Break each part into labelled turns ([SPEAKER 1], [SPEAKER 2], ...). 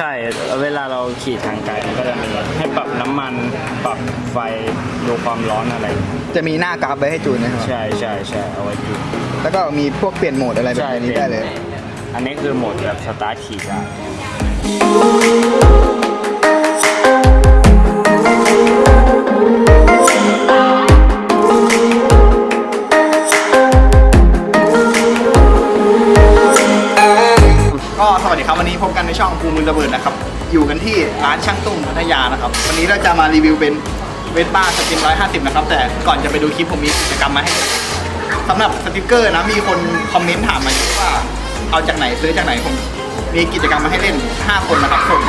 [SPEAKER 1] ใช่ เวลาเราขี่ทางไกลมันก็จะมีให้ปรับน้ำมันปรับไฟดูความร้อนอะไร
[SPEAKER 2] จะมีหน้ากราฟไว้ให้จูนนะครับ
[SPEAKER 1] ใช่ใช่ใช่เอาไว้ดู
[SPEAKER 2] แล้วก็มีพวกเปลี่ยนโหมดอะไรแบบ
[SPEAKER 1] ใช่
[SPEAKER 2] นี้ได้เลย
[SPEAKER 1] อันนี้คือโหมดแบบสตาร์ทขี่ได้
[SPEAKER 2] กันในช่องภูมิระเบิดนะครับ อยู่กันที่ร้านช่างตุ้มพัทยานะครับ วันนี้เราจะมารีวิวเป็นเวสป้าสติมร้อยห้าสิบนะครับ แต่ก่อนจะไปดูคลิปผมมีกิจกรรมมาให้สำหรับสติกเกอร์นะมีคนคอมเมนต์ถามมาเยอะว่าเอาจากไหนซื้อจากไหนผมมีกิจกรรมมาให้เล่น 5 คนนะครับส่วน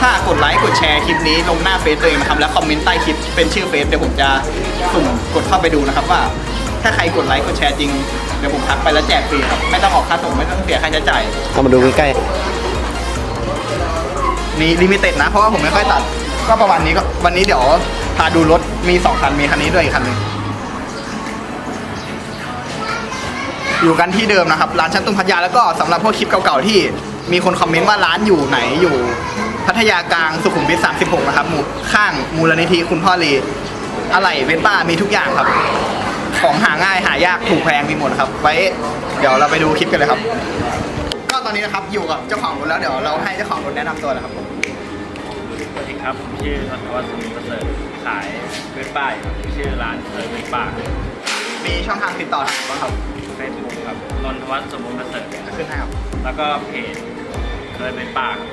[SPEAKER 2] ถ้ากดไลค์กดแชร์คลิปนี้ลงหน้าเฟซตัวเองนะครับแล้วคอมเมนต์ใต้คลิปเป็นชื่อเฟซเดี๋ยวผมจะสุ่มกดเข้าไปดูนะครับว่า ถ้าใครกดไลค์กดแชร์จริงเดี๋ยวผมทักไปแล้วแจกฟรีครับไม่ต้องออกค่าส่งไม่ต้องเสียค่าใช้จ่าย
[SPEAKER 3] เข้ามาดูใกล้
[SPEAKER 2] มีลิมิเต็ดนะ เพราะว่าผมไม่ค่อยตัด ก็ประมาณนี้ก็วันนี้เดี๋ยวพาดูรถมีสองคันมีคันนี้ด้วยอีกคันหนึงอยู่กันที่เดิมนะครับ ร้านชั้นตุ้มพัทยาแล้วก็สำหรับพวกคลิปเก่าๆที่มีคนคอมเมนต์ว่าร้านอยู่ไหนอยู่ พัทยากลางสุขุมวิท 36 นะครับหมู่ข้างมูลนิธิคุณพ่อลีอะไรเวนป้ามีทุกอย่างครับ ของหาง่ายหายากถูกแพงมีหมดครับ ไว้ เดี๋ยวเราไปดูคลิปกันเลยครับ ตอนนี้นะครับอยู่กับเจ้าของรถแล้วเดี๋ยวเราให้เจ้าของรถแนะนำตัวนะครับ
[SPEAKER 1] สวัสดีครับผมชื่อนัทวัฒน์สมุทรประเสริฐขายเวทป้ายชื่อร้านเออเวทป้า
[SPEAKER 2] มีช่องทางติดต่อทางไหนบ้างครับ
[SPEAKER 1] เฟซบุ๊กครับนนทวัฒน์สมุทรประเสริฐ
[SPEAKER 2] ขึ้นให้ครับ
[SPEAKER 1] แล้วก็เพจเคยเป็นป้าครับ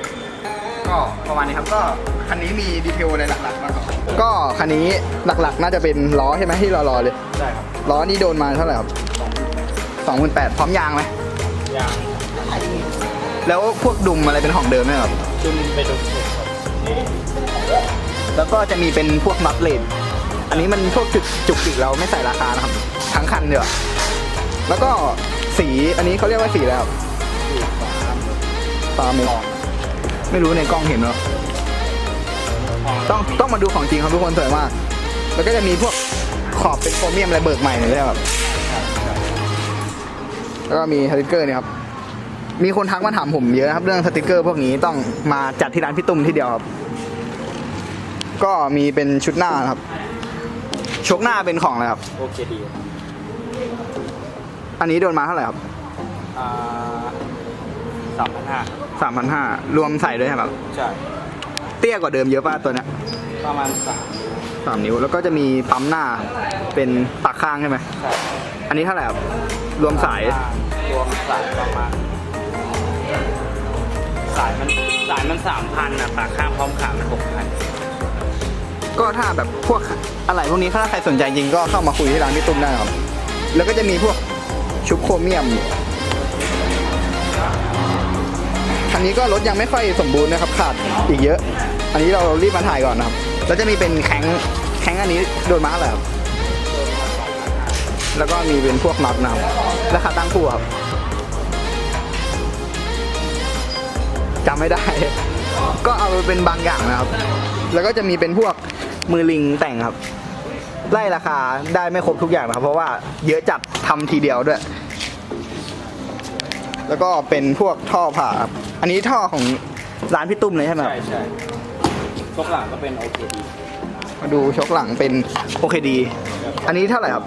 [SPEAKER 2] ก็ประมาณนี้ครับก็คันนี้มีดีเทลอะไรหลักๆบ้างครับก็คันนี้หลักๆ น่าจะเป็นล้อใช่ไหมที่รอๆเลย
[SPEAKER 1] ใช่ครับ
[SPEAKER 2] ล้อนี่โดนมาเท่าไหร่ครับสองพันแปดพร้อมยางไหม
[SPEAKER 1] ยาง
[SPEAKER 2] แล้วพวกดุมอะไรเป็นของเดิมไหมครับ
[SPEAKER 1] จุนไปดูสุดครับ
[SPEAKER 2] แล้วก็จะมีเป็นพวกมัฟเลนอันนี้มันพวกจุกจุกจิกเราไม่ใส่ราคานะครับ ทั้งคันเดียวาแล้วก็สีอันนี้เขาเรียกว่าสีอะไรครับฟ้าเมลไม่รู้ในกล้องเห็นเหรอต้องต้องมาดูของจริงครับทุกคนสวยมาก แล้วก็จะมีพวกขอบเป็นโครเมียมอะไรเบิกใหม่เลยครับแล้วก็มีสติกเกอร์เนี่ยครับ มีคนทักมาถามผมเยอะนะครับ เรื่องสติกเกอร์พวกนี้ต้องมาจัดที่ร้านพี่ตุ้มที่เดียวครับ ก็มีเป็นชุดหน้านะครับ ชกหน้าเป็นของอะไรครับ
[SPEAKER 1] โอเคดี
[SPEAKER 2] อันนี้โดนมาเท่าไหร่ครับ
[SPEAKER 1] อ่าสามพันห้า
[SPEAKER 2] สามพันห้ารวมใส่ด้วยใช่ไหมครับ
[SPEAKER 1] ใช่
[SPEAKER 2] เตี้ยกว่าเดิมเยอะป่ะตัวเนี้ย
[SPEAKER 1] ประมาณสาม
[SPEAKER 2] สามนิ้ว แล้วก็จะมีปั๊มหน้าเป็นปากข้างใช่ไหม
[SPEAKER 1] ใช่
[SPEAKER 2] อันนี้เท่าไหร่ครับ รวมสาย
[SPEAKER 1] รวมสายประมาณ สายมันสายมันสามพันอะปากข้างพร้อมขามันหกพัน
[SPEAKER 2] ก็ถ้าแบบพวกอะไรพวกนี้ถ้าใครสนใจจริงก็เข้ามาคุยที่ร้านพี่ตุ้มได้ครับ แล้วก็จะมีพวกชุบโครเมียมคันนี้ก็รถยังไม่ค่อยสมบูรณ์นะครับขาดอีกเยอะ อันนี้เรารีบมาถ่ายก่อนนะครับแล้วจะมีเป็นแข้งแข้งอันนี้โดนมาเท่าไหร่ครับแล้วก็มีเป็นพวกมัดนะครับราคาตั้งคู่ครับ จำไม่ได้ ก็เอาไปเป็นบางอย่างนะครับ แล้วก็จะมีเป็นพวกมือลิงแต่งครับ ไล่ราคาได้ไม่ครบทุกอย่างนะครับ เพราะว่าเยอะจัดทำทีเดียวด้วย แล้วก็เป็นพวกท่อผ่าครับอันนี้ท่อของร้านพี่ตุ้มเลยใช่ไหมค
[SPEAKER 1] ใช่
[SPEAKER 2] รับ
[SPEAKER 1] ใช่พวกหลังก็เป็นโอเคดี
[SPEAKER 2] มาดูชกหลังเป็นโอเคดี อันนี้เท่าไหร่ครับ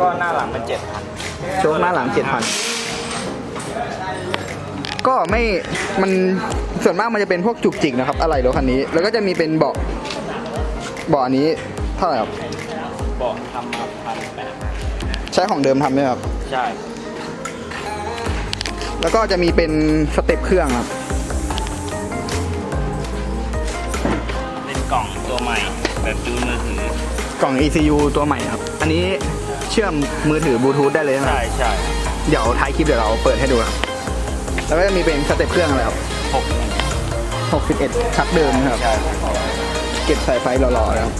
[SPEAKER 1] ก็หน้าหลังเป็นเจ็ดพัน
[SPEAKER 2] ชกหน้าหลังเจ็ดพัน ก็ไม่มันส่วนมากมันจะเป็นพวกจุกจิกนะครับ อะไรรถคันนี้ แล้วก็จะมีเป็นเบาะเบาะอันนี้เท่าไหร่ครับ
[SPEAKER 1] บอกทำมาพันแปด
[SPEAKER 2] ใช้ของเดิมทำไหมครับ
[SPEAKER 1] ใช่
[SPEAKER 2] แล้วก็จะมีเป็นสเต็ปเครื่องครับ
[SPEAKER 1] เป็นกล่องตัวใหม่แบบจูนมือถือ
[SPEAKER 2] กล่อง ECU ตัวใหม่ครับ อันนี้เชื่อมมือถือบลูทูธได้เลยใช่ไหม
[SPEAKER 1] ใช่ใช่
[SPEAKER 2] เดี๋ยวท้ายคลิปเดี๋ยวเราเปิดให้ดูครับ แล้วก็จะมีเป็นสเต็ปเครื่องอะไรครับ
[SPEAKER 1] หกหนึ่ง
[SPEAKER 2] 61ชักเดิมนะครับ เก็บสายไฟหล่อๆนะครับ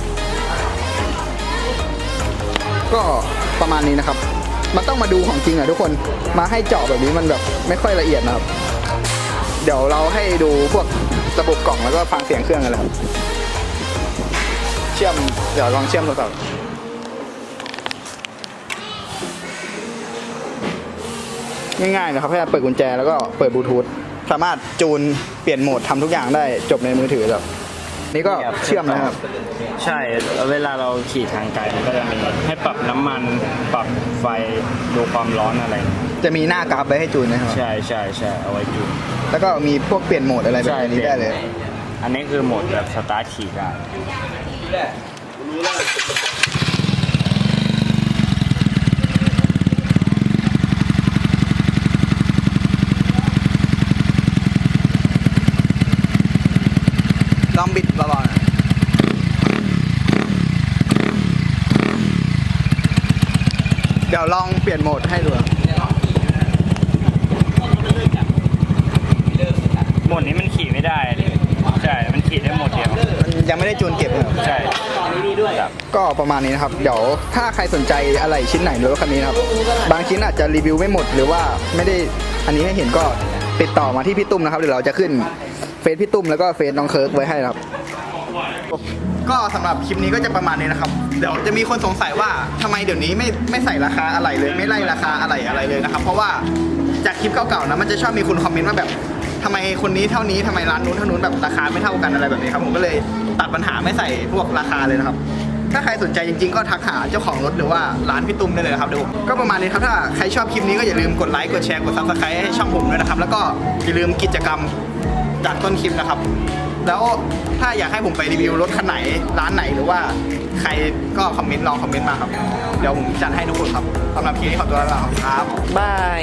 [SPEAKER 2] ก็ประมาณนี้นะครับ มันต้องมาดูของจริงอะทุกคน มาให้เจาะแบบนี้มันแบบไม่ค่อยละเอียดนะครับ เดี๋ยวเราให้ดูพวกระบบกล่องแล้วก็ฟังเสียงเครื่องกันเลยครับเชื่อม เดี๋ยวลองเชื่อมโทรศัพท์ ง่ายๆนะครับแค่เปิดกุญแจแล้วก็เปิดบลูทูธสามารถจูนเปลี่ยนโหมดทำทุกอย่างได้จบในมือถือแบบนี่ก็เชื่อมนะครับ
[SPEAKER 1] ใช่เวลาเราขี่ทางไกลมันก็จะมีให้ปรับน้ำมันปรับไฟดูความร้อนอะไร
[SPEAKER 2] จะมีหน้ากราฟไว้ให้จูนนะครับ
[SPEAKER 1] ใช่ใช่ใช่เอาไว้จูน
[SPEAKER 2] แล้วก็มีพวกเปลี่ยนโหมดอะไรแบบนี้ได้เลย
[SPEAKER 1] อันนี้คือโหมดแบบสตาร์ทขี่ได้
[SPEAKER 2] ลองบิดเบาๆหน่อยเดี๋ยวลองเปลี่ยนโหมดให้ดูครับ
[SPEAKER 1] โหมดนี้มันขี่ไม่ได้เลยใช่ มันขี่ได้โหมดเดียว
[SPEAKER 2] มันยังไม่ได้จูนเก็บนะครับ
[SPEAKER 1] ใช่ครับ
[SPEAKER 2] ก็ประมาณนี้นะครับ เดี๋ยวถ้าใครสนใจอะไรชิ้นไหนในรถคันนี้นะครับ บางชิ้นอาจจะรีวิวไม่หมดหรือว่าไม่ได้อันนี้ให้เห็นก็ติดต่อมาที่พี่ตุ้มนะครับเดี๋ยวเราจะขึ้นเฟซพี่ตุ้มแล้วก็เฟซน้องเคิร์กไว้ให้นะครับ ก็สำหรับคลิปนี้ก็จะประมาณนี้นะครับ เดี๋ยวจะมีคนสงสัยว่าทำไมเดี๋ยวนี้ไม่ไม่ใส่ราคาอะไรเลย ไม่ไล่ราคาอะไรอะไรเลยนะครับ เพราะว่าจากคลิปเก่าๆนะมันจะชอบมีคนคอมเมนต์ว่าแบบทำไมคนนี้เท่านี้ทำไมร้านนู้นเท่านู้นแบบราคาไม่เท่ากันอะไรแบบนี้ครับผมก็เลยตัดปัญหาไม่ใส่พวกราคาเลยนะครับ ถ้าใครสนใจจริงๆ ก็ทักหาเจ้าของรถหรือว่าร้านพี่ตุ้มได้เลยนะครับเดี๋ยวผมก็ประมาณนี้ครับถ้าใครชอบคลิปนี้ก็อย่าลืมกดไลค์กดแชร์กดซับสไครต์ให้ช่องผมด้วยนะครับแล้วก็อย่าลืมกิจกรรม จากต้นคลิปนะครับ แล้วถ้าอยากให้ผมไปรีวิวรถคันไหน ร้านไหนหรือว่าใครก็คอมเมนต์ลองคอมเมนต์มาครับ เดี๋ยวผมจัดให้ทุกคนครับสำหรับคลิปนี้ขอตัวลาไปแล้วครับ
[SPEAKER 3] บาย